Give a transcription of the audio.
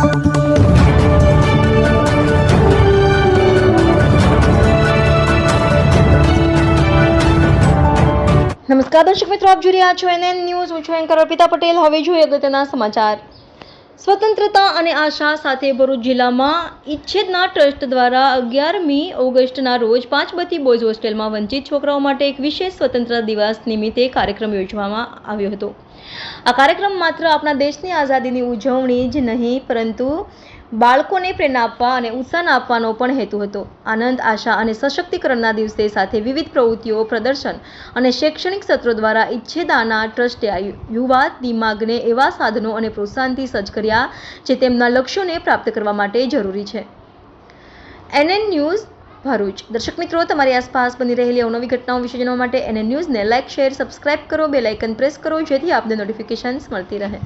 નમસ્કાર દર્શક મિત્રો, આપ જોઈ રહ્યા છો એનએન ન્યૂઝ. હું છું એન્કર અર્પિતા પટેલ. હવે જોઈએ અગત્યના સમાચાર. સ્વતંત્રતા અને આશા સાથે ભરૂચ જિલ્લામાં ઇચ્છેદના ટ્રસ્ટ દ્વારા અગિયારમી ઓગસ્ટના રોજ પાંચબત્તી બોયઝ હોસ્ટેલમાં વંચિત છોકરાઓ માટે એક વિશેષ સ્વતંત્રતા દિવસ નિમિત્તે કાર્યક્રમ યોજવામાં આવ્યો હતો. આ કાર્યક્રમ માત્ર આપણા દેશની આઝાદીની ઉજવણી જ નહીં, પરંતુ બાળકોને પ્રેરણા આપવા અને ઉત્સાહ આપવાનો પણ હેતુ હતો. આનંદ, આશા અને સશક્તિકરણના દિવસે સાથે વિવિધ પ્રવૃત્તિઓ, પ્રદર્શન અને શૈક્ષણિક સત્રો દ્વારા ઇચ્છેદાના ટ્રસ્ટે યુવા દિમાગને એવા સાધનો અને પ્રોત્સાહનથી સજ્જ કર્યા, જે તેમના લક્ષ્યોને પ્રાપ્ત કરવા માટે જરૂરી છે. NN news Bharuch. દર્શક મિત્રો, તમારી આસપાસ બની રહેલી અવનવી ઘટનાઓ વિશે જાણવા માટે એને ન્યૂઝને લાઇક, શેર, સબસ્ક્રાઇબ કરો બે લાઇકન પ્રેસ કરો, જેથી આપને નોટિફિકેશન્સ મળતી રહે.